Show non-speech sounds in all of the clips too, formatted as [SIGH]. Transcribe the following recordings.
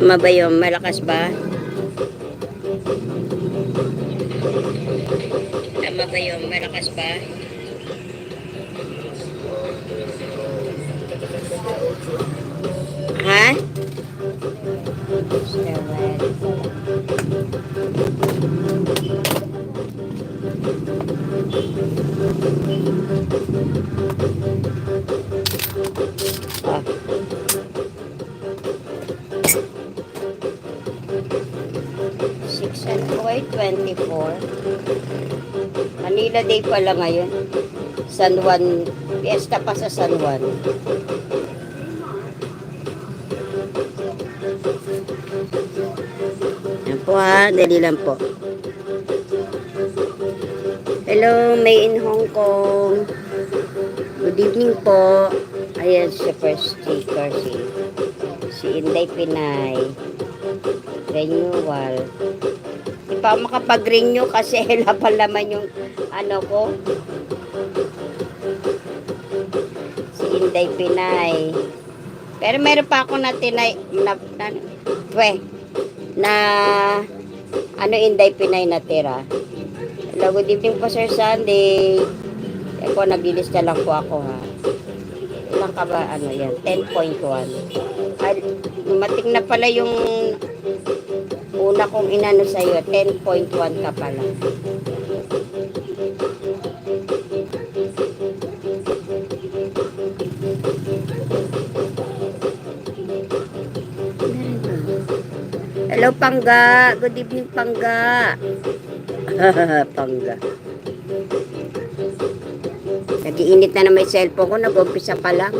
Tama ba yun? Malakas ba? Tama ba yun? Malakas ba? Ha? Ah. 24. Manila Day pala ngayon. San Juan, fiesta pa sa San Juan. Yan po ha, dali lang po. Hello, May in Hong Kong. Good evening po. Ayan si first sticker si si Inday Pinay. Renewal. Pa ako makapag-renew kasi [LAUGHS] lapal naman yung ano ko. Si Inday Pinay. Pero meron pa ako na tinay na, na, we, na ano Inday Pinay na tira. Hello, good evening po Sir Sunday. Eh po, naglilista lang po ako ha. Ilang ka ba? Ano yan? 10.1. Ay, dumating na pala yung una kong inano sa'yo. 10.1 ka pala. Hello, Pangga. Good evening, Pangga. [LAUGHS] Pangga. Nagiinit na naman yung cellphone ko. Nag-umpisa pa lang.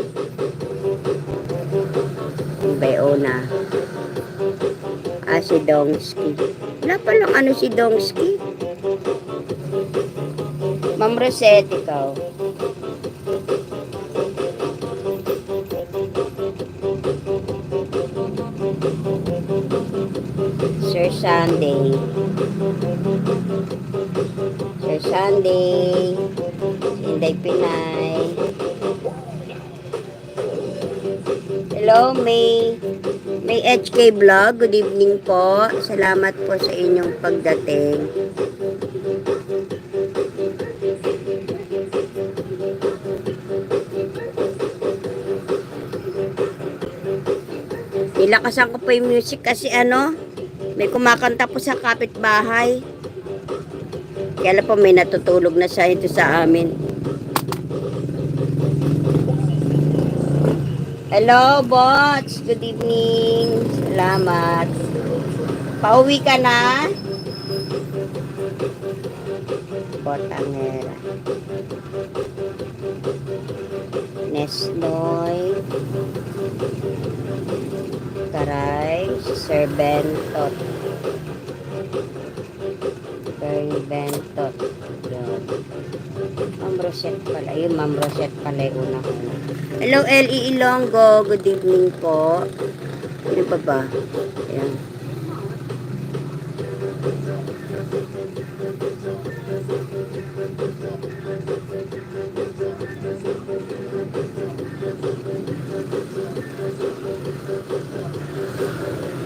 Bayo na. Ah, si Dongski. Wala pa lang ano si Dongski. Ma'am Rosette, ikaw. Sir Sunday. Sir Sunday. Inday Pinay. Hello, May. May HK Vlog. Good evening po. Salamat po sa inyong pagdating. Nilakasan ko po yung music kasi ano, may kumakanta po sa kapitbahay. Kaya po may natutulog na siya ito sa amin. Hello, bots. Good evening. Salamat. Pauwi ka na? Botangera. Nesnoy. Taray. Serbentot. Serbentot. Rosette pala. Yung Ma'am Rosette pala yung una ko. Hello, L.E. Ilonggo. Good evening po. Ano pa ba? Ayan.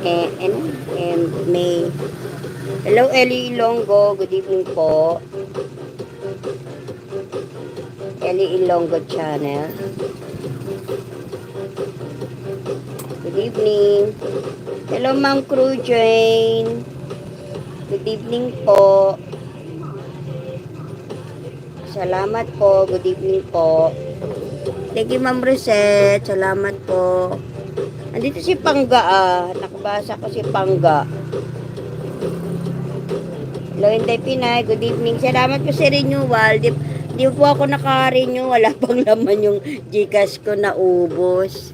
Eh, ano? Eh, may... Hello, Ellie Ilonggo. Good evening po. Ellie Ilonggo channel. Good evening. Hello, Ma'am Crew Jane. Good evening po. Salamat po. Good evening po. Thank you, Ma'am Rosette. Salamat po. Andito si Pangga ah. Nakabasa ko si Pangga. Hello, Inday Pinay. Good evening. Salamat po sa renewal. Di, di po ako naka-renew. Wala pang laman yung Gcash ko na ubos.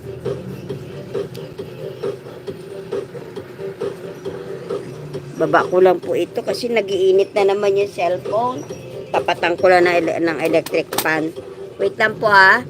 Baba ko lang po ito kasi nagiinit na naman yung cellphone. Tapatan ko lang ng, ng electric fan. Wait lang po ah.